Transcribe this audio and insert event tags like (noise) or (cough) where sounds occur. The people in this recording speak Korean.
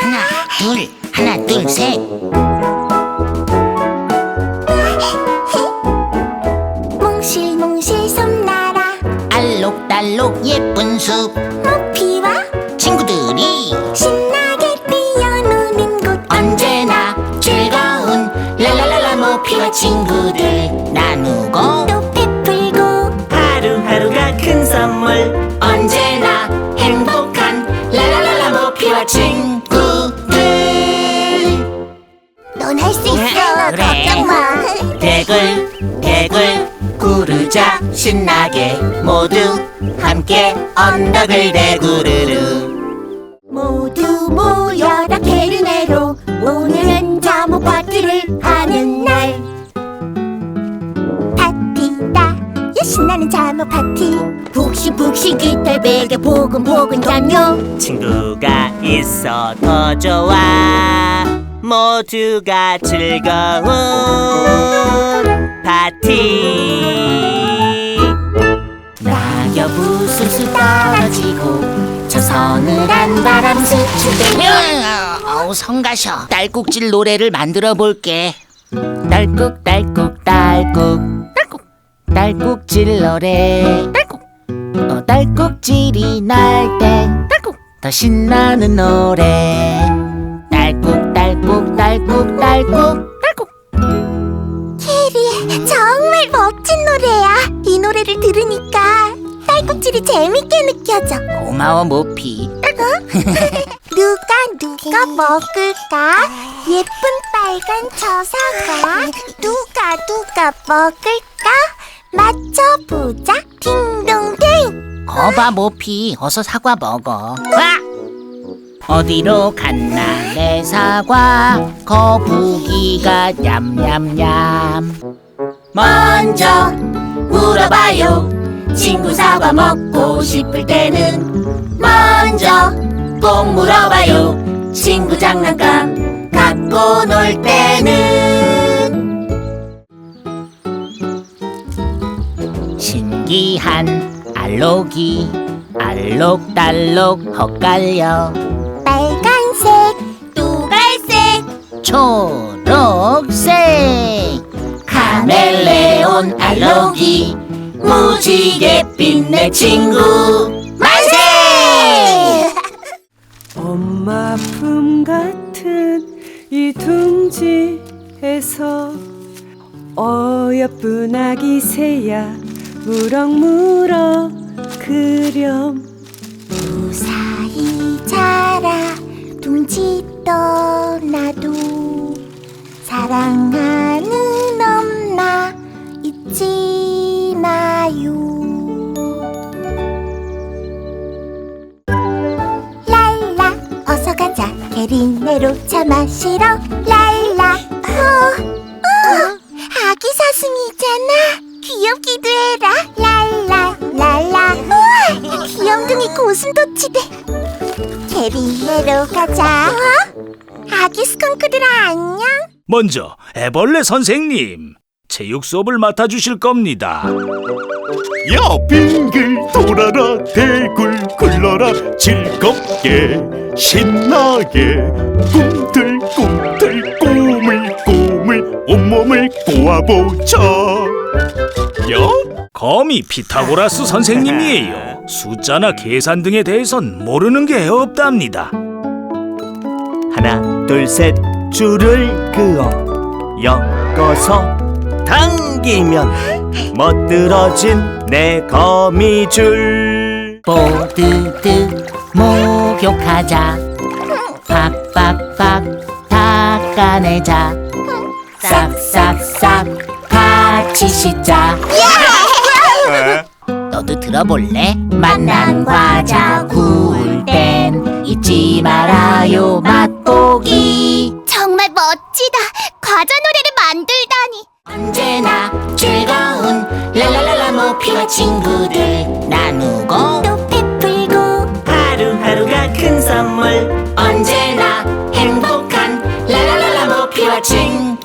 하나, 둘, 하나, 둘, 셋. 몽실몽실 솜나라 알록달록 예쁜 숲. 모피와 친구들이 신나게 뛰어노는 곳 언제나 즐거운 랄랄랄라 모피와 친구들 나누고 수 있어. 그래. 걱정 마. 대글 대글 구르자. 신나게 모두 함께 언덕을 대구르르. 모두 모여라 게르네로 오늘은 잠옷 파티를 하는 날. 파티다. 야 신나는 잠옷 파티. 푹신푹신 깃털 베개 보근보근 담요. 친구가 있어 더 좋아 모두가 즐거운 파티. 낙엽 우수수 떨어지고 저 서늘한 바람 스치듯 어우 성가셔. 딸꾹질 노래를 만들어 볼게. 딸꾹 딸꾹 딸꾹. 딸꾹. 딸꾹질 노래. 딸꾹. 어, 딸꾹질이 날 땐 딸꾹. 더 신나는 노래. 딸꾹 딸꾹 딸꾹 딸꾹. 캐리 정말 멋진 노래야. 이 노래를 들으니까 딸꾹질이 재밌게 느껴져. 고마워 모피. (laughs) 누가 누가 먹을까? 예쁜 빨간 저 사과 누가 누가 먹을까? 맞춰보자. 딩동댕. 거봐 모피. 어서 사과 먹어. 와! 어디로 갔나? 내 사과 거북이가 냠냠냠. 먼저 물어봐요. 친구 사과 먹고 싶을 때는 먼저 꼭 물어봐요. 친구 장난감 갖고 놀 때는. 신기한 알록이 알록달록 헛갈려 초록색. 카멜레온 알록이 무지개 빛 내 친구. 만세! 엄마 품 같은 이 둥지에서 어여쁜 아기 새야 무럭무럭 그렴 둥지 떠나도 사랑하는 엄마 잊지 마요. 랄라 어서 가자. 게리네로 차 마시러. 랄라. 어, 어, 아기 사슴이잖아. 귀엽기도 해라. 랄라 랄라. 우와 귀염둥이 고슴도치대 게리네로 가자 어? 아기 스컹크들아 안녕 먼저 애벌레 선생님 체육 수업을 맡아주실 겁니다. 야 빙글 돌아라 대굴 굴러라 즐겁게 신나게 꿈틀꿈틀 꼬물꼬물 온몸을 꼬아보자 야 거미 피타고라스 선생님이에요. 숫자나 계산 등에 대해선 모르는 게 없답니다. 하나 둘 셋. 줄을 그어. 엮어서 당기면 멋들어진 내 거미줄. 뽀드득 목욕하자. 팍팍팍 닦아내자. 싹싹싹 같이 씻자 너도 들어볼래? 만난 과자 구울 땐 잊지 말아요 맛보기. 정말 멋지다. 과자 노래를 만들다니. 언제나 즐거운 랄랄랄라 모피와 친구들 나누고 또 베풀고 하루하루가 큰 선물. 언제나 행복한 랄랄랄라 모피와 친구들